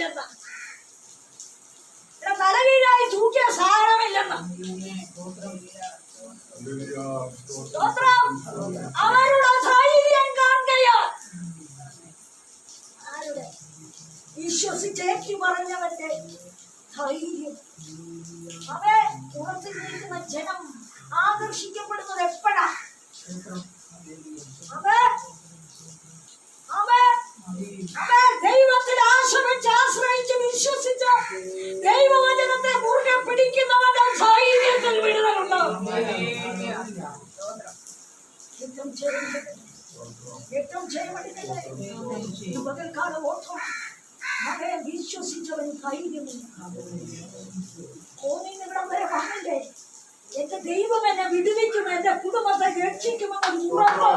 സാധനമില്ലെന്ന തലകീഴായി തൂക്കിയ സാധനമില്ലെന്ന അവരുടെ ധൈര്യം ആരുടെ? വിശ്വസിച്ചേക്ക് പറഞ്ഞവന്റെ ധൈര്യം. അവൻ പുറത്തു നിൽക്കുന്ന ജനം ആകർഷിക്കപ്പെടുന്നത് എപ്പോഴാ? അവൻ ദൈവത്തിൽ ആശ്രയിച്ച് ആശ്രയിച്ച് വിശ്വസിച്ച് ദൈവവചനത്തെ മുറുകെ പിടിക്കുന്നവന്റെ ധൈര്യത്തിൽ വിടുതലുണ്ടാവും യുദ്ധം ചെയ്യരുത്. യുദ്ധം ചെയ്യപ്പെടുന്നില്ലേ പകൽക്കാലം ഓർക്കണം അവയെ വിശ്വസിച്ചവൻ ധൈര്യമില്ല ഓനിന്ന് ഇവിടം വരെ വന്നില്ലേ? എന്റെ ദൈവം എന്നെ വിടുവിക്കും എന്റെ കുടുംബത്തെ രക്ഷിക്കുമെന്ന് ഉറപ്പ്.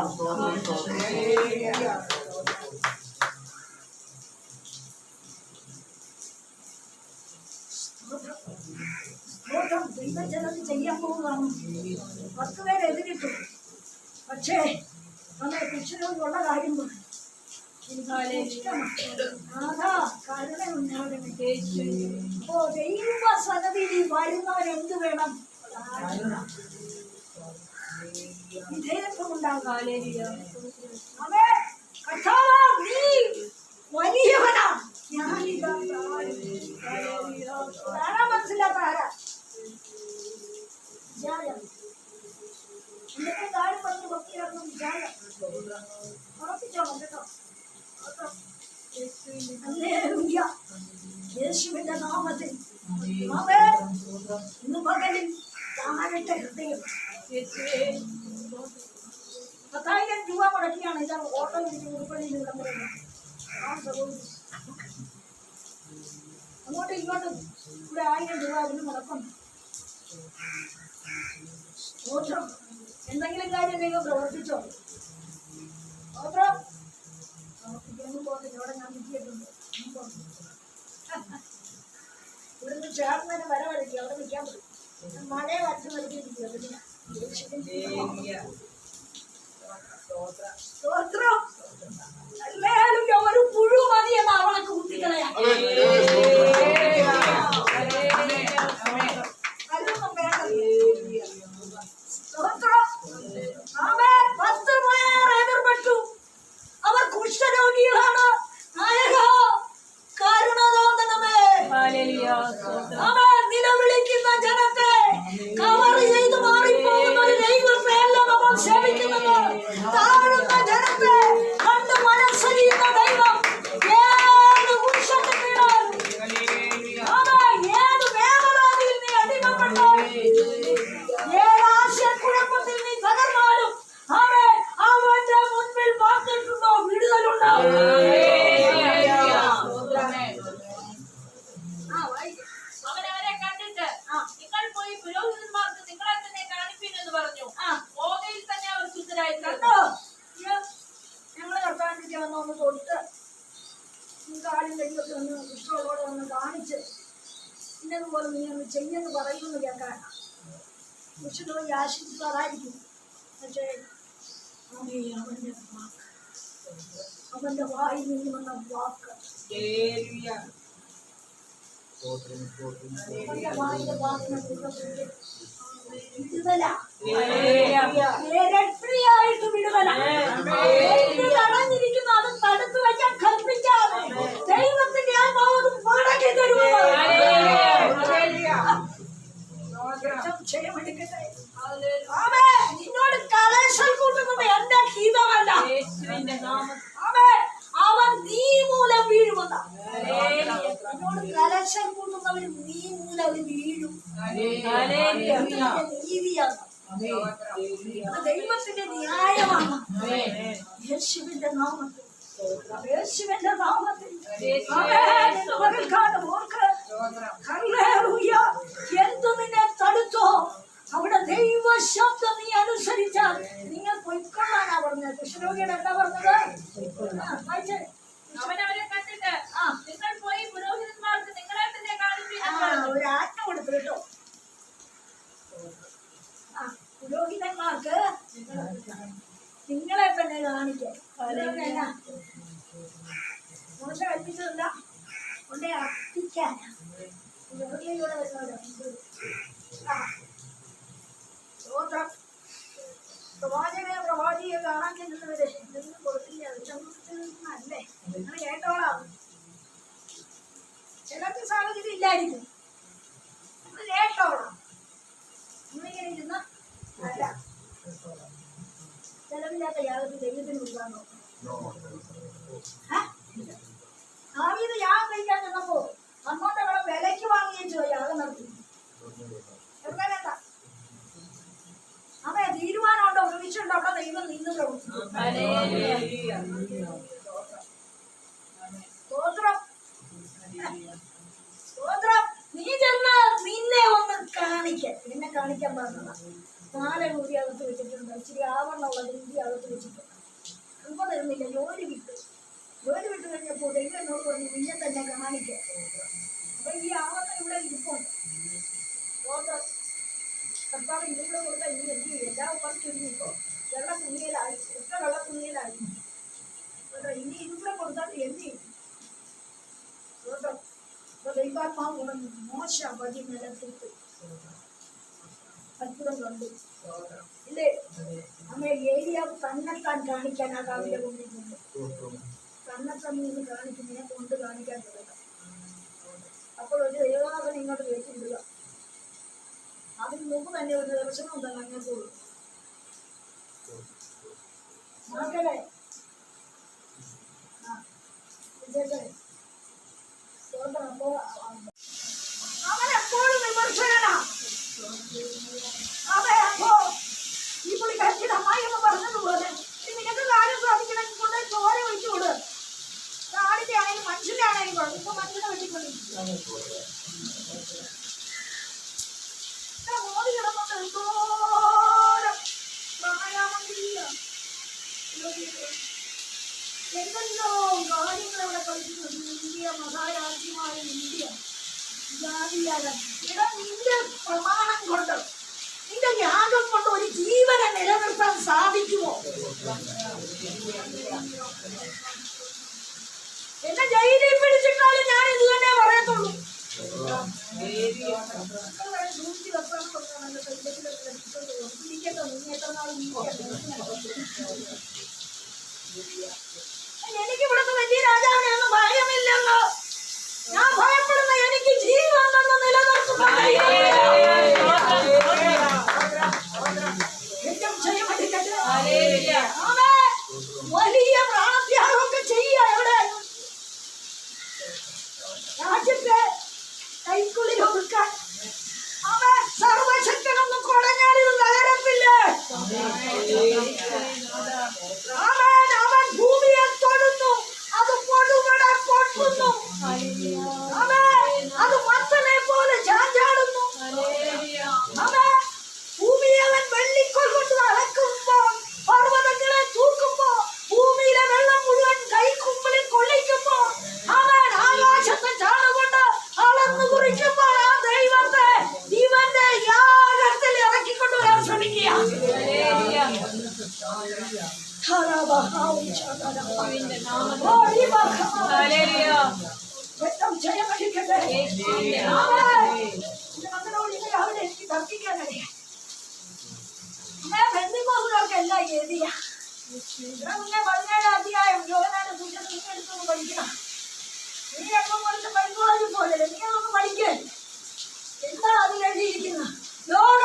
ദൈവം ചിലത് ചെയ്യാൻ പോകുന്നതാണ് പത്ത് പേര് എതിരിട്ടു പക്ഷേ നമ്മുടെ കൃഷ്ണനോടുള്ള കാര്യം അപ്പോ ദൈവ സന്നദ്ധിയിൽ വരുന്നവൻ എന്ത് വേണം? വിധേയത്വം ഉണ്ടാകും അവേ കർത്താവേ, നീ വലിയവനാ. ഞാനിതാ മനസ്സിലാത്ത ആരാ? വിചാരം. ഇന്നത്തെ കാട് പറഞ്ഞ് ഭക്തിയാക്കണം വിചാരം. ഉറപ്പിച്ചോളാം കേട്ടോ. യേശുവിന്റെ നാമത്തിൽ. ഇന്ന് പകലിൽ താഴത്തെ ഹൃദയം. പത്തായിരം രൂപ മുടക്കിയാണ് ഇത് ഓട്ടോ എനിക്ക് ഉൾപ്പെടെയിൽ ഇവിടം വരുന്നത് ആ സഹോദരി അങ്ങോട്ടും ഇങ്ങോട്ടും ഇവിടെ ആയിരം രൂപ അതിന് മുടക്കുണ്ട് സ്തോത്രം എന്തെങ്കിലും കാര്യം നിങ്ങൾ പ്രവർത്തിച്ചോ? പോകുന്നില്ല ഇവിടെ ഞാൻ ഇവിടുന്ന് ചേർന്നതിന് വര വരയ്ക്കുക അവിടെ നിൽക്കാൻ പറ്റും. മഴയെ വരച്ച് വരയ്ക്കിരിക്കുക സ്തോത്രം. ഹല്ലേലൂയ. ഒരു പുഴു മതിയെന്ന് അവളെ കുത്തിക്കളയാ കുറിച്ച് വിടുതല തടഞ്ഞിരിക്കുന്നു അത് തടുത്തു വയ്ക്കാൻ കൽപ്പിക്കാതെ ദൈവത്തിന്റെ ആത്മാവ് മടക്കി നിന്നോട് കലേശം കൂട്ടുന്നത് എന്റെ ഹിതമല്ല അവൻ നീ മൂലം വീഴുമെന്ന. നിന്നോട് കലശം കൂട്ടുന്നവർ നീ മൂലം അവർ വീഴും. നീതിയാണ് ദൈവത്തിന്റെ ന്യായമാണ്. യേശുവിന്റെ നാമത്തിൽ. യേശുവിന്റെ നാമത്തിൽ. പകൽക്കാലം ഓർക്ക്. ഹല്ലേലൂയ. എന്തു നിന്നെ തടുത്തോ? അവിടെ ദൈവ ശബ്ദം നീ അനുസരിച്ചാൽ നിങ്ങൾ പൊയ്ക്കൊള്ളാനാ പറഞ്ഞത്. കൃഷ്ണരോഗിയുടെ എന്താ പറഞ്ഞത് ആ, വായിച്ചേ. അവൻ അവരെ കണ്ടിട്ട് ആ. നിങ്ങൾ പോയി പുരോഹിതന്മാർക്ക് നിങ്ങളെ തന്നെ കാണിപ്പീൻ ആ, എന്ന് പറഞ്ഞു ഒരു ആജ്ഞ കൊടുത്തു കേട്ടോ ആ, പുരോഹിതന്മാർക്ക് നിങ്ങളെ തന്നെ കാണിക്കാൻ മോശം കൽപ്പിച്ചതല്ല കൊണ്ടേ അർപ്പിക്കാനാ വെറുതെയോടെ വരുന്നവരാണ് ആ സ്തോത്രം ചെലവില്ലാത്ത യാതൊരു ദൈവത്തിന് കൊടുക്കാൻ നോക്കും ആവിയത് യാഗം കഴിക്കാൻ ചെന്നപ്പോ അങ്ങോട്ട് അവിടെ വിലയ്ക്ക് വാങ്ങിയേച്ചു യാഗം നടത്തി എവിടെ വേണ്ട അതെ ഒരുമിച്ചുണ്ടോ അവിടെ ദൈവം നിന്ന് പ്രവർത്തിക്കും. സ്തോത്രം. സ്തോത്രം. നീ ചെന്ന് നിന്നെ ഒന്ന് കാണിക്ക. നിന്നെ കാണിക്കാൻ പറഞ്ഞതാ. നാല് കൂടി അകത്ത് വെച്ചിട്ടുണ്ട്. ഇച്ചിരി ആവരണമുള്ള രീതി അകത്ത് വെച്ചിട്ടുണ്ട് അപ്പൊ തരുന്നില്ല ജോലി വിട്ടു. ജോലി വിട്ടു കഴിഞ്ഞപ്പോ ദൈവം എന്നോട് പറഞ്ഞു നിന്നെ തന്നെ കാണിക്കാം. അപ്പൊ ഈ ആവരണം ഇവിടെ ഇരിപ്പുണ്ട്. സ്തോത്രം. കർത്താവ് ഇതിലൂടെ കൊടുത്ത ഈ എന്ത് ചെയ്യും എല്ലാം പറിച്ചു ഇപ്പൊ വെള്ള തുണിയിലായി ഒക്കെ വെള്ള തുണിയിലായി കേട്ടോ, ഇനി ഇതിലൂടെ കൊടുത്താൽ എന്ത് ചെയ്യും കേട്ടോ അപ്പൊ ദൈവാത്മാവ് ഉണർന്നു മോശ പതി നിലത്തിട്ട് അത്ഭുതം കണ്ടു ഇല്ലേ അമ്മ ഏരിയാവ് തന്നെത്താൻ കാണിക്കാൻ ആ കാവിലെ കൊണ്ടിട്ടുണ്ട് തന്നെത്താൻ നിന്ന് കാണിക്കുന്നതിനെ കൊണ്ട് കാണിക്കാൻ തുടങ്ങാം അപ്പോൾ ഒരു ദൈവനാഥൻ ഇങ്ങോട്ട് വെച്ചിടുക അതിന് മുമ്പ് തന്നെ ഒരു ദർശനം ഉണ്ടല്ലോ കൊടുക്കും മക്കളെ ആ വിജയങ്ങളെ സ്തോത്രം. അപ്പോ അവൻ അപ്പോ ഈ പുള്ളിക്കാരത്തിയുടെ അമ്മായിയമ്മ പറഞ്ഞതുപോലെ. നിനക്ക് കാര്യം സാധിക്കണമെങ്കിൽ കൊണ്ട് ചോര ഒഴിച്ചു വിട് കാടിന്റെ ആണെങ്കിലും മനുഷ്യന്റെ ആണെങ്കിലും ഇപ്പൊ മനുഷ്യനെ വെട്ടിക്കൊണ്ടിരിക്കും എന്തെല്ലോ ഇന്ത്യ യാഗം ജീവനെ നിലനിർത്താൻ എന്നെ ജയിലിൽ പിടിച്ചിട്ടാലും ഞാൻ ഇത് തന്നെ പറയത്തുള്ളൂ എനിക്ക് ഇവിടുത്തെ വലിയ രാജാവിനെ ഒന്നും ഭയമില്ലല്ലോ ഞാൻ ഭയപ്പെടുന്ന എനിക്ക് ജീവൻ തന്ന നീ നീ എന്താ നിന്നെ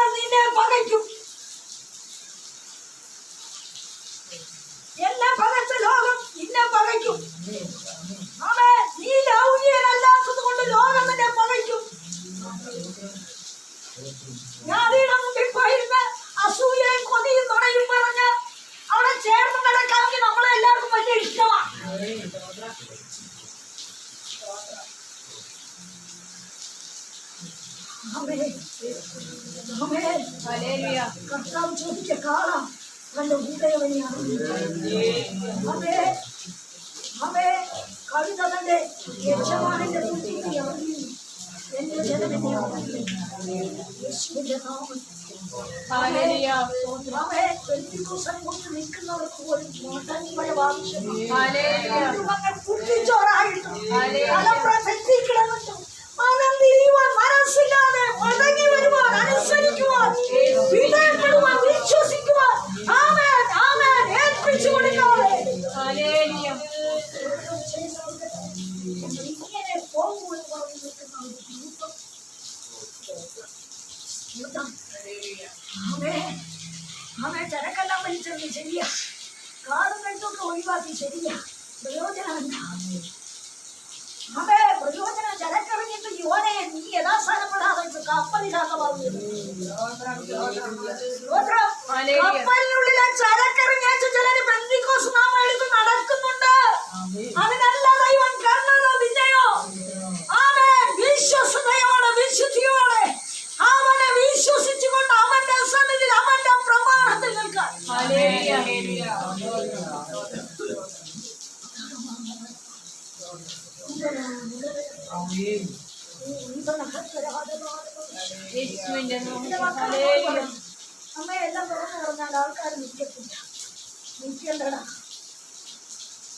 നിന്നെ നീ കൊണ്ട് നിന്നെ ഞാൻ മുമ്പിൽ അസൂയയും കൊതിയും നുണയും പറഞ്ഞ് ചേർന്ന് നടക്കാമെങ്കിൽ നമ്മളെ എല്ലാവർക്കും വലിയ ഇഷ്ടമാണ്. കർത്താവ് ചോദിക്ക കാണാം നല്ല ഹൃദയവനെയാണ് അവേ അവേ കവിത തന്റെ തുല്യത അറിയുന്നു എന്റെ ജനമെന്നെ അറിയുന്നു. യേശുവിന്റെ നാമത്തിൽ പെന്തിക്കോസംഘത്തിൽ നിൽക്കുന്നവർക്ക് പോലും ചൂണ്ടങ്ങൾ ആവശ്യമാണ് തെറ്റിക്കിടന്നിട്ടും മനം തിരിയുവാൻ മനസ്സില്ലാതെ മടങ്ങി വരുവാൻ അനുസരിക്കുവാൻ വിധേയപ്പെടുവാൻ വിശ്വസിക്കുവാൻ ആമേൻ ആമേൻ ഏൽപ്പിച്ചു കൊടുക്കാതെ ശരിയാ. കാടും കഴുത്തൊക്കെ ഒഴിവാക്കി ശരിയാ. പ്രയോജനമല്ല അതെ പ്രയോജനം. ചരക്കിറങ്ങിയിട്ട് യോനെ നീ യഥാസ്ഥാനപ്പെടാതെ ഇപ്പൊ കപ്പലിലാക്കമാവുന്നത് കപ്പലിനുള്ളിലെ ചരക്കിറങ്ങിയ ചിലര് ബന്ധിക്കോസ് എടുത്ത് നടക്കുന്നുണ്ട്. അതിനല്ല അമ്മ എല്ലാം തുറന്നു പറഞ്ഞാൽ ആൾക്കാർ നിൽക്കത്തില്ല നിൽക്കണ്ടടാ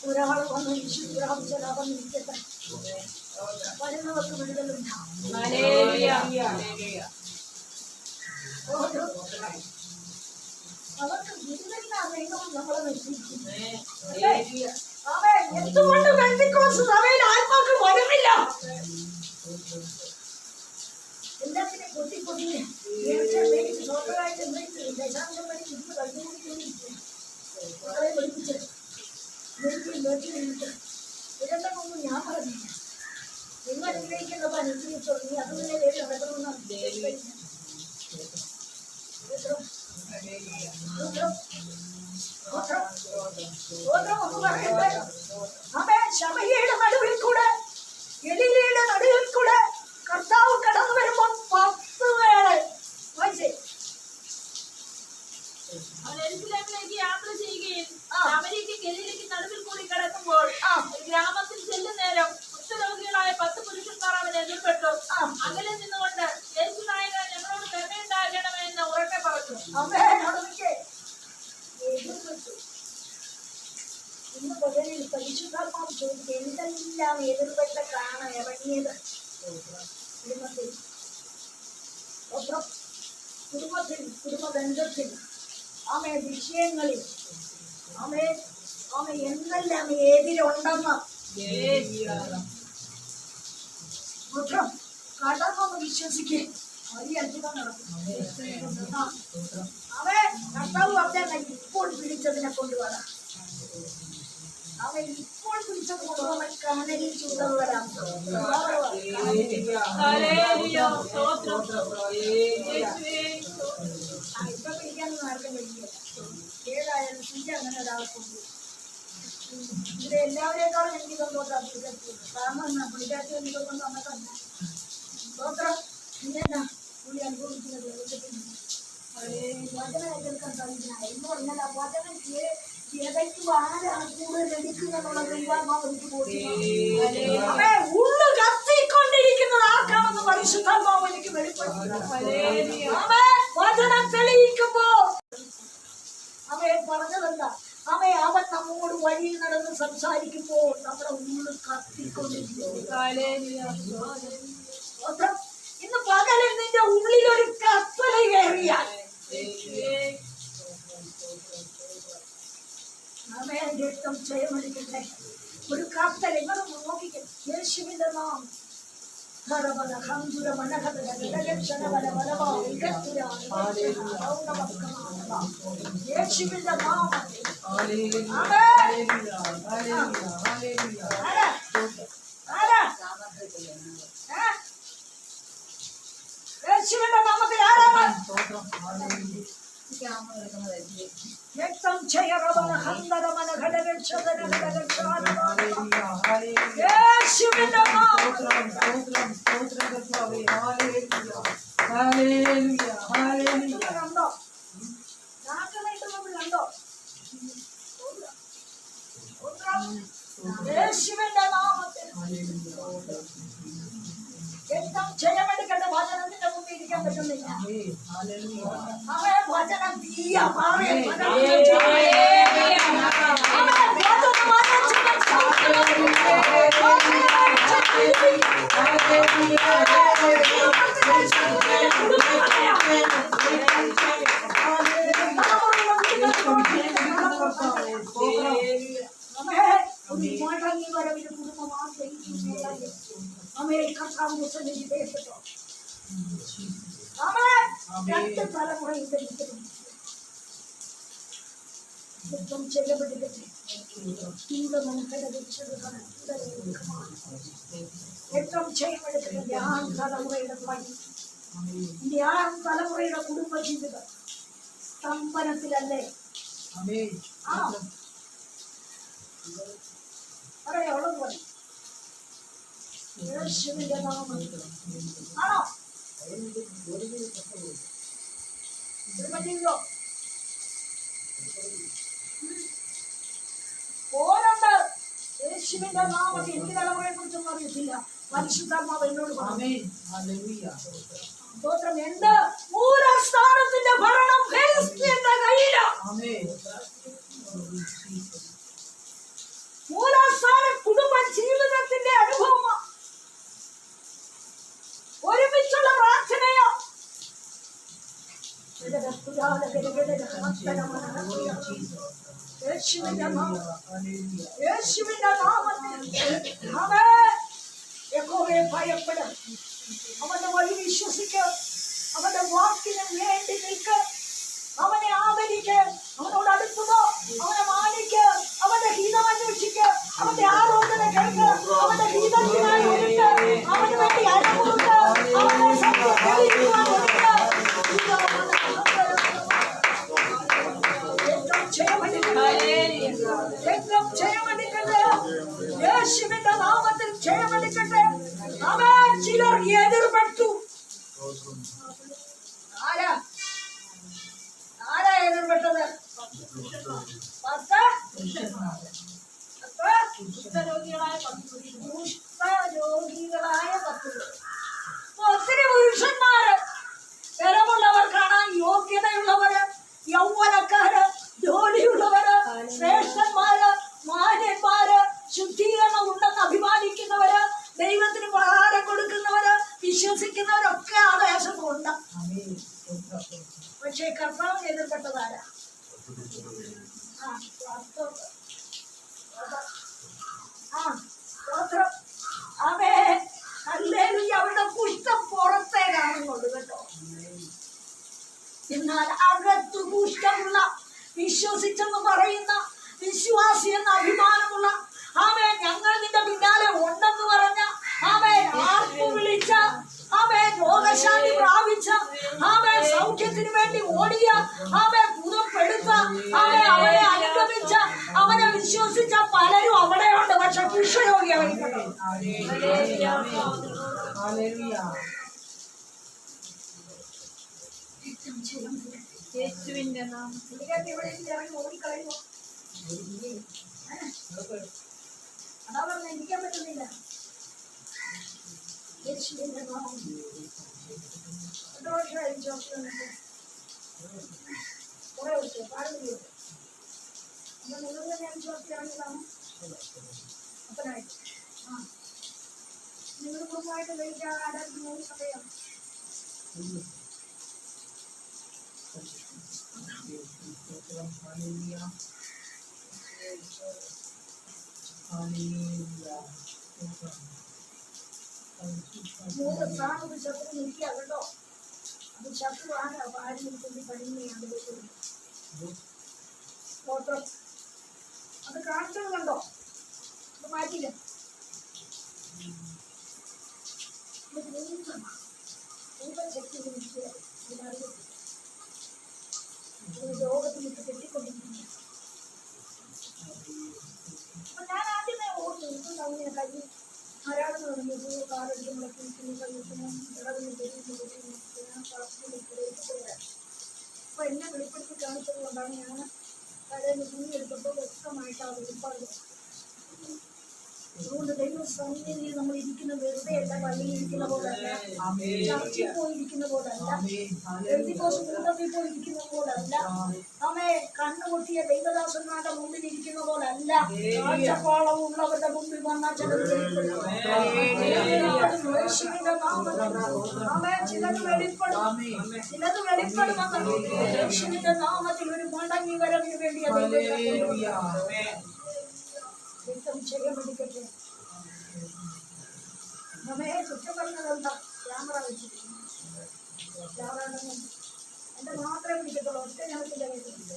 ഒരാൾ വന്ന് ഒരാൾ പ്രാപിച്ചാൽ അവൻ നിൽക്കട്ടെ വരുന്നവർക്ക് വിടുതലുണ്ടാവും അവർക്ക് വിടുതലിനാണെങ്കിലും നമ്മളെ നിർത്തിയിരിക്കുന്നു അവൻ എന്തുകൊണ്ട് ബന്ധുക്കോസ് സഭയിൽ ആത്മാക്കൾ വരുന്നില്ല എല്ലാത്തിനെ കൊത്തി സ്വന്തമായിട്ട് മേടിച്ച് ദശാംശം മേടിച്ച് ഇന്ന് കണ്ടുപിടിക്കൊണ്ടിരിക്കുക മക്കളെ പഠിപ്പിച്ച് മേടിച്ച് മേടിച്ച് നിന്നിട്ട് ഇരട്ടൊന്നും ഞാൻ പറഞ്ഞില്ല. നിങ്ങൾ അനുഗ്രഹിക്കുന്നപ്പോ അനുഗ്രഹിച്ചോളൂ നീ അതുപോലെ വേണ്ടി നടക്കണമെന്നാണ് ശബരിയുടെ നടുവിൽ കൂടെ എലിലയുടെ നടുവിൽ കൂടെ കർത്താവ് കടന്നു വരുമ്പോൾ പത്ത് അവൻ എരുസലേമിലേക്ക് യാത്ര ചെയ്യുകയും ആ. ശമര്യയ്ക്ക് നടുവിൽ കൂടി കിടക്കുമ്പോൾ. ഗ്രാമത്തിൽ ചെല്ലുന്നേരം കുഷ്ഠരോഗികളായ പത്ത് പുരുഷന്മാർ അവനെ എതിർപ്പെട്ടു. അകലെ നിന്നുകൊണ്ട് യേശു നായകൻ ഞങ്ങളോട് കരുണയുണ്ടാകണമേ എന്ന് ഉറക്കെ പറഞ്ഞു അവേ നടുവിക്ക് എതിർപ്പെട്ടു ഇന്ന് പകലിൽ പരിശുദ്ധാത്മാവ് ചോദിക്കുക എന്തെല്ലാം എതിർപ്പെട്ടൊക്കെയാണ് ഇറങ്ങിയത്? കുടുംബത്തിൽ കുടുംബത്തിൽ കുടുംബബന്ധത്തിൽ. ആമേ വിഷയങ്ങളിൽ. ആമേ ആമേ എന്തെല്ലാം എതിരുണ്ടെന്ന് മാത്രം കടന്നൊന്ന് അവൻ കർത്താവ് പറഞ്ഞാൽ ഇപ്പോൾ പിടിച്ചതിനെ കൊണ്ടുവരാം അവൻ ഇപ്പോൾ പിടിച്ചത് കൊണ്ടുവരാൻ കനലിൽ ചൂടത് വരാം ഇപ്പൊ പിടിക്കാനൊന്നും ആർക്കും കഴിയില്ല ഏതായാലും ശരി അങ്ങനെ ഒരാളെ കൊണ്ടു ഇവിടെ എല്ലാവരെക്കാളും എനിക്ക് സന്തോഷം കാരണം പിടിക്കാത്ത എനിക്കൊന്നും തന്നിട്ടല്ല സ്തോത്രം പിന്നെന്താ പുള്ളി അനുഭവിക്കുന്നത് ഉള്ളു കത്തിക്കൊണ്ടിരിക്കുന്നത് ആർക്കാണെന്ന് പരിശുദ്ധാത്മാവ് എനിക്ക് വെളിപ്പെടുത്തി അവേ, വചനം തെളിയിക്കുമ്പോ അവയെ പറഞ്ഞതെന്താ അവയെ അവൻ നമ്മോട് വഴിയിൽ നടന്ന് സംസാരിക്കുമ്പോൾ നമ്മുടെ ഉള്ളു കത്തിക്കൊണ്ടിരിക്കുന്നു. പകലിൽ നിന്റെ ഉള്ളിൽ ഒരു കപ്പല കയറിയാൽ ഒരു കപ്പല ഇങ്ങനെ നോക്കിക്കേശുവിന്റെ നാം. യേശുവിന്റെ? ഏ? യേശുവിന്റെ നാമത്തിൽ ആരാണ് രക്തം ചെയ്യറവന Hallelujah. യുദ്ധം ചെയ്യപ്പെടുന്നത് തലമുറയുടെ പണി തലമുറയുടെ കുടുംബ ജീവിതം സ്തംഭനത്തിലല്ലേ ആ പോലെ യേശുവിന്റെ ആണോ? യേശുവിന്റെ നാമത്തിൽ എനിക്ക് തലമുറയെ കുറിച്ചൊന്നും അറിയത്തില്ല പരിശുദ്ധാത്മാവ് എന്നോട് സ്തോത്രം. എന്ത്? ഭരണം കയ്യിലാണ് കുടുംബ യേശുവിന്റെ നാമം യേശുവിന്റെ നാമത്തിൽ അവൻ യഹോവയെ ഭയപ്പെടും അവന്റെ വഴി വിശ്വസിക്ക് അവന്റെ വാക്കിന് വേണ്ടി നിൽക്ക് വിശ്വസിച്ചെന്ന് പറയുന്ന വിശ്വാസി എന്ന അഭിമാനമുള്ള ആമേ ഞങ്ങൾ നിന്റെ പിന്നാലെ ഉണ്ടെന്ന് പറഞ്ഞ ആമേ ആർക്കു വിളിച്ച ആമേ രോഗശാന്തി പ്രാപിച്ച ആമേ സൗഖ്യത്തിന് വേണ്ടി ഓടിയ ആമേ പുതപ്പെടുത്ത ആമേ അവനെ അനുഗമിച്ച അവനെ വിശ്വസിച്ച പലരും അവിടെയുണ്ട്. പക്ഷെ കൃഷ്ണയോഗി അവരിക്കട്ടെ യേശുവിന്റെ നാമത്തിൽ. പറ്റുന്നില്ല. യേശുവിന്റെ നാമത്തിൽ നിങ്ങൾ അപ്പനായിട്ട്. ആ. കുടുംബമായിട്ട് കഴിക്കാൻ ആരാധിക്കുന്ന ഒരു സമയം മൂന്ന് സ്ഥാനത്ത് ശത്രു നിൽക്കുക കേട്ടോ അത് ശത്രുവാണ് ആരും നിൽക്കുന്ന പണിയാണ് ഫോട്ടോ അത് കാണിച്ചത് കണ്ടോ അത് മാറ്റില്ല. ഭൂതശക്തി നിൽക്കുക ഇതിനകത്ത് ഇങ്ങനെ എന്നെ വെളിപ്പെടുത്തി കാണിച്ചത് കൊണ്ടാണ് ഞാൻ കടയിൽ തുണി എടുത്തപ്പോൾ വ്യക്തമായിട്ട് ആ വെളിപ്പാട് അതുകൊണ്ട് ദൈവം സന്നിധിയിൽ നമ്മൾ ഇരിക്കുന്ന വെറുതെ അല്ല പള്ളിയിൽ ഇരിക്കുന്ന പോലല്ല. ചർച്ചിൽ പോയിരിക്കുന്ന പോലല്ല. എഴുതിക്കോസ് കൂട്ടത്തിൽ പോയിരിക്കുന്ന പോലല്ല. നമ്മെ കണ്ണുപൊട്ടിയ ദൈവദാസന്മാരുടെ മുമ്പിൽ ഇരിക്കുന്ന പോലല്ല. കാഴ്ചപ്പാളം ഉള്ളവരുടെ മുമ്പിൽ വന്നാൽ ചിലർ ചിലത് വെളിപ്പെടും. നാമത്തിൽ ഒരു മടങ്ങി വരവിന് വേണ്ടി നമ്മെ ചുറ്റപ്പെടുന്നതെന്താ ക്യാമറ വെച്ചിരിക്കുന്നു ക്യാമറ എന്റെ മാത്രമേ പിടിക്കത്തുള്ളൂ. ഒറ്റ ഞങ്ങൾക്ക് ലഭിച്ചിട്ടുണ്ട്